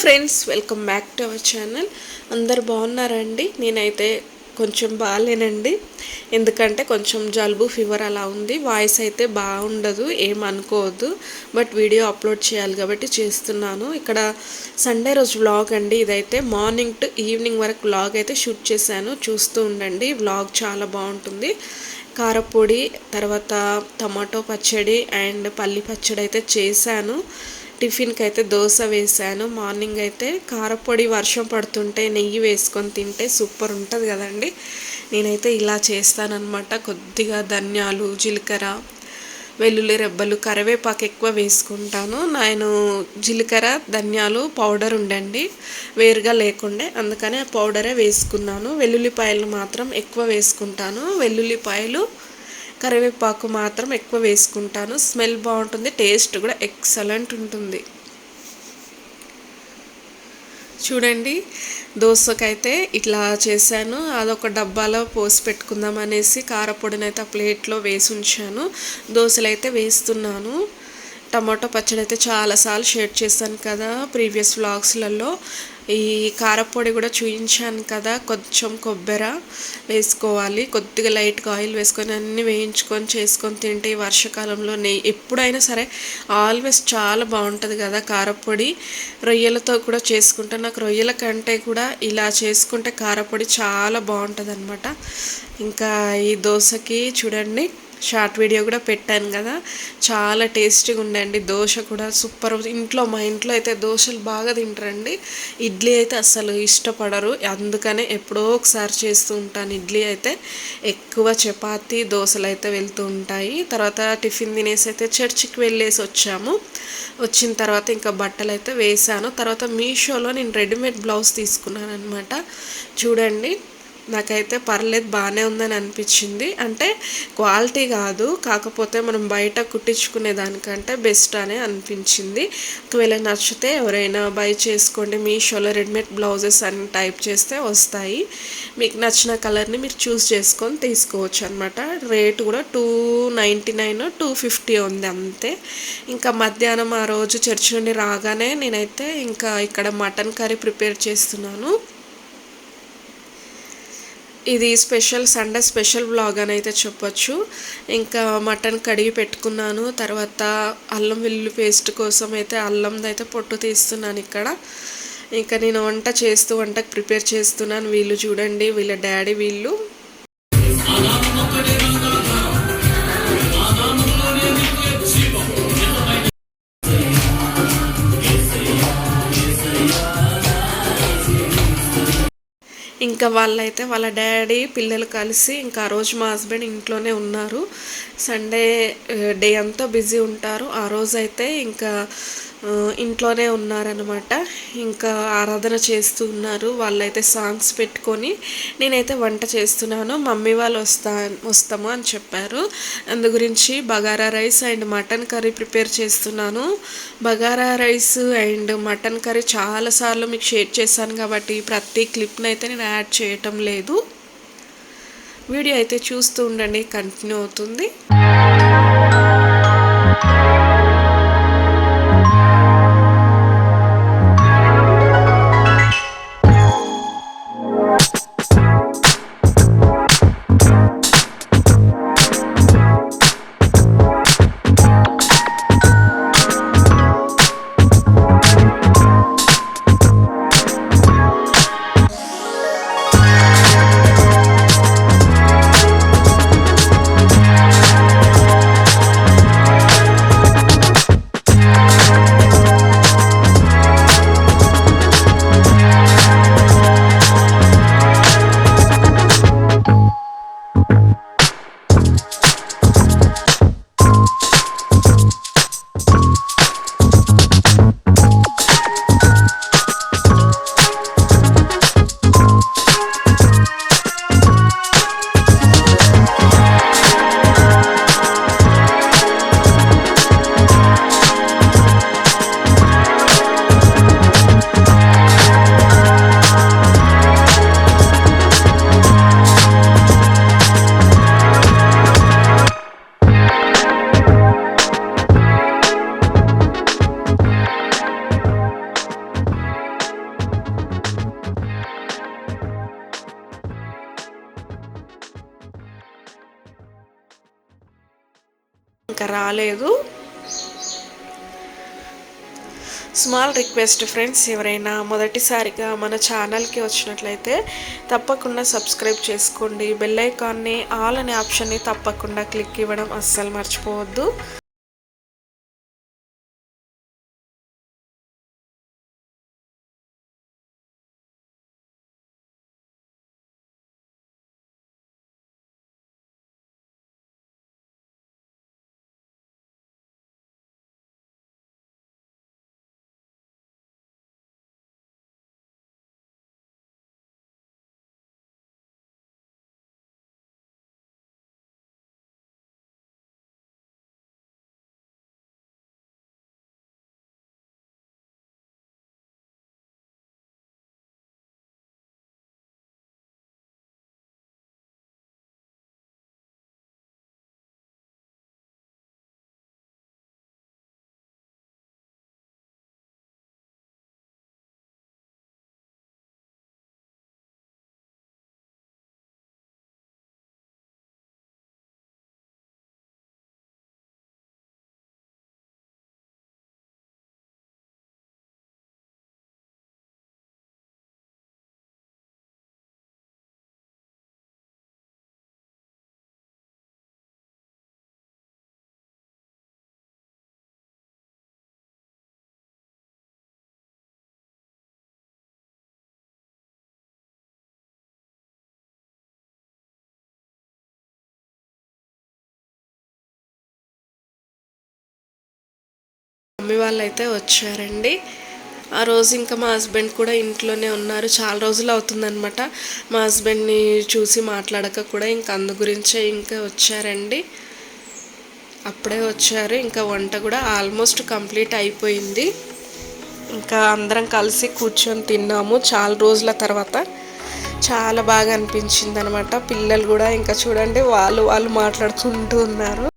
Friends welcome back to our channel. అందరు బాగున్నారండి? నేనైతే కొంచెం బాగాలేనండి ఎందుకంటే కొంచెం జలుబు ఫీవర్ అలా ఉంది. వాయిస్ అయితే బాగుండదు ఏమనుకోవద్దు బట్ వీడియో అప్లోడ్ చేయాలి కాబట్టి చేస్తున్నాను. ఇక్కడ సండే రోజు వ్లాగ్ అండి. ఇదైతే మార్నింగ్ టు ఈవినింగ్ వరకు వ్లాగ్ అయితే షూట్ చేశాను. చూస్తూ ఉండండి. వ్లాగ్ చాలా బాగుంటుంది. కారపొడి తర్వాత టమాటో పచ్చడి అండ్ పల్లి పచ్చడి అయితే చేశాను. టిఫిన్కి అయితే దోశ వేసాను మార్నింగ్ అయితే కారపొడి వర్షం పడుతుంటే నెయ్యి వేసుకొని తింటే సూపర్ ఉంటుంది కదండి. నేనైతే ఇలా చేస్తానన్నమాట. కొద్దిగా ధనియాలు జీలకర్ర వెల్లుల్లి రెబ్బలు కరివేపాకు ఎక్కువ వేసుకుంటాను. నేను జీలకర్ర ధనియాలు పౌడర్ ఉండండి. వేరుగా లేకుండే అందుకని ఆ పౌడరే వేసుకున్నాను. వెల్లుల్లిపాయలు మాత్రం ఎక్కువ వేసుకుంటాను. వెల్లుల్లిపాయలు కరివేపాకు మాత్రం ఎక్కువ వేసుకుంటాను. స్మెల్ బాగుంటుంది టేస్ట్ కూడా ఎక్సలెంట్ ఉంటుంది. చూడండి దోశకైతే ఇట్లా చేశాను. అదొక డబ్బాలో పోసి పెట్టుకుందాం అనేసి కారపొడిని అయితే ఆ ప్లేట్లో వేసి ఉంచాను. దోశలు అయితే వేస్తున్నాను. టమాటో పచ్చడి అయితే చాలాసార్లు షేర్ చేశాను కదా ప్రీవియస్ వ్లాగ్స్లలో. ఈ కారపొడి కూడా చూపించాను కదా కొంచెం కొబ్బరి వేసుకోవాలి. కొద్దిగా లైట్గా ఆయిల్ వేసుకొని అన్నీ వేయించుకొని చేసుకొని తింటే ఈ వర్షాకాలంలో నెయ్యి ఎప్పుడైనా సరే ఆల్వేస్ చాలా బాగుంటుంది కదా కారపొడి. రొయ్యలతో కూడా చేసుకుంటే నాకు రొయ్యల కంటే కూడా ఇలా చేసుకుంటే కారపొడి చాలా బాగుంటుంది అనమాట ఇంకా ఈ దోశకి చూడండి షార్ట్ వీడియో కూడా పెట్టాను కదా. చాలా టేస్టీగా ఉండండి దోశ కూడా సూపర్. ఇంట్లో మా ఇంట్లో అయితే దోశలు బాగా తింటారండి. ఇడ్లీ అయితే అసలు ఇష్టపడరు. అందుకనే ఎప్పుడో ఒకసారి చేస్తూ ఉంటాను ఇడ్లీ అయితే. ఎక్కువ చపాతి దోశలు అయితే వెళ్తూ ఉంటాయి. తర్వాత టిఫిన్ తినేసి అయితే చర్చికి వెళ్ళేసి వచ్చాము. వచ్చిన తర్వాత ఇంకా బట్టలు అయితే వేసాను తర్వాత మీషోలో నేను రెడీమేడ్ బ్లౌజ్ తీసుకున్నాను అనమాట చూడండి. నాకైతే పర్లేదు బాగానే ఉందని అనిపించింది. అంటే క్వాలిటీ కాదు కాకపోతే మనం బయట కుట్టించుకునే దానికంటే బెస్ట్ అని అనిపించింది. ఒకవేళ నచ్చితే ఎవరైనా బై చేసుకోండి. మీషోలో రెడీమేడ్ బ్లౌజెస్ అని టైప్ చేస్తే వస్తాయి. మీకు నచ్చిన కలర్ని మీరు చూస్ చేసుకొని తీసుకోవచ్చు అనమాట రేట్ కూడా two ninety nine two fifty ఉంది అంతే. ఇంకా మధ్యాహ్నం ఆ రోజు చర్చి నుండి రాగానే నేనైతే ఇంకా ఇక్కడ మటన్ కర్రీ ప్రిపేర్ చేస్తున్నాను. ఇది స్పెషల్ సండే స్పెషల్ బ్లాగ్ అని అయితే చెప్పొచ్చు. ఇంకా మటన్ కడిగి పెట్టుకున్నాను. తర్వాత అల్లం వెల్లుల్లి పేస్ట్ కోసం అయితే అల్లం అయితే పొట్టు తీస్తున్నాను ఇక్కడ. ఇంకా నేను వంట చేస్తూ వంటకు ప్రిపేర్ చేస్తున్నాను. వీళ్ళు చూడండి వీళ్ళ డాడీ వీళ్ళు. ఇంకా వాళ్ళైతే వాళ్ళ డాడీ పిల్లలు కలిసి ఇంకా ఆ రోజు మా హస్బెండ్ ఇంట్లోనే ఉన్నారు. సండే డే అంతా బిజీ ఉంటారు. ఆ రోజైతే ఇంకా ఇంట్లోనే ఉన్నారనమాట ఇంకా ఆరాధన చేస్తూ ఉన్నారు. వాళ్ళైతే సాంగ్స్ పెట్టుకొని నేనైతే వంట చేస్తున్నాను. మమ్మీ వాళ్ళు వస్తా వస్తాము అని చెప్పారు. అందు గురించి bagara rice and mutton curry prepare చేస్తున్నాను. Bagara rice and mutton curry చాలాసార్లు మీకు షేర్ చేశాను కాబట్టి ప్రతి క్లిప్ని అయితే నేను యాడ్ చేయటం లేదు. వీడియో అయితే చూస్తూ ఉండండి. కంటిన్యూ అవుతుంది. ఇంకా రాలేదు. స్మాల్ రిక్వెస్ట్ ఫ్రెండ్స్ ఎవరైనా మొదటిసారిగా మన ఛానల్కి వచ్చినట్లయితే తప్పకుండా సబ్స్క్రైబ్ చేసుకోండి. బెల్ ఐకాన్ని ఆల్ అనే ఆప్షన్ని తప్పకుండా క్లిక్ ఇవ్వడం అస్సలు మర్చిపోవద్దు. మమ్మీ వాళ్ళు అయితే వచ్చారండి. ఆ రోజు ఇంకా మా హస్బెండ్ కూడా ఇంట్లోనే ఉన్నారు. చాలా రోజులు అవుతుందనమాట మా హస్బెండ్ని చూసి మాట్లాడక కూడా ఇంకా అందు గురించే ఇంకా వచ్చారండి. అప్పుడే వచ్చారు. ఇంకా వంట కూడా ఆల్మోస్ట్ కంప్లీట్ అయిపోయింది. ఇంకా అందరం కలిసి కూర్చొని తిన్నాము. చాలా రోజుల తర్వాత చాలా బాగా అనిపించింది అనమాట పిల్లలు కూడా ఇంకా చూడండి వాళ్ళు వాళ్ళు మాట్లాడుకుంటూ ఉన్నారు.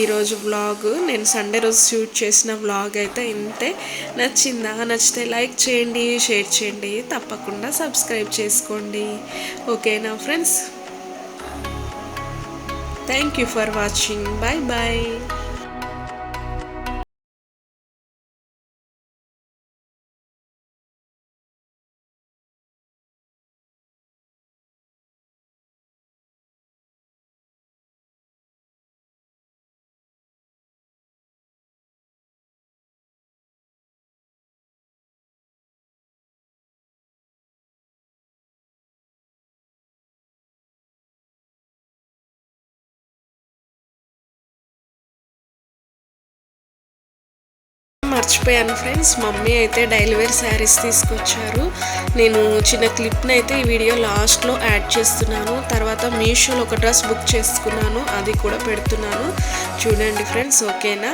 ఈరోజు వ్లాగ్ నేను సండే రోజు షూట్ చేసిన వ్లాగ్ అయితే ఇంతే. నచ్చిందా? నచ్చితే లైక్ చేయండి షేర్ చేయండి. తప్పకుండా సబ్స్క్రైబ్ చేసుకోండి. ఓకేనా friends thank you for watching bye bye మర్చిపోయాను ఫ్రెండ్స్. మమ్మీ అయితే డైలీ వేర్ శారీస్ తీసుకొచ్చారు. నేను చిన్న క్లిప్ని అయితే ఈ వీడియో లాస్ట్లో యాడ్ చేస్తున్నాను. తర్వాత మీషోలో ఒక డ్రెస్ బుక్ చేసుకున్నాను. అది కూడా పెడుతున్నాను. చూడండి ఫ్రెండ్స్ ఓకేనా?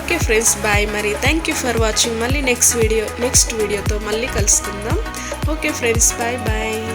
ఓకే ఫ్రెండ్స్ బాయ్ మరి. థ్యాంక్ యూ ఫర్ వాచింగ్ మళ్ళీ నెక్స్ట్ వీడియో నెక్స్ట్ వీడియోతో మళ్ళీ కలుసుకుందాం. Okay friends bye bye.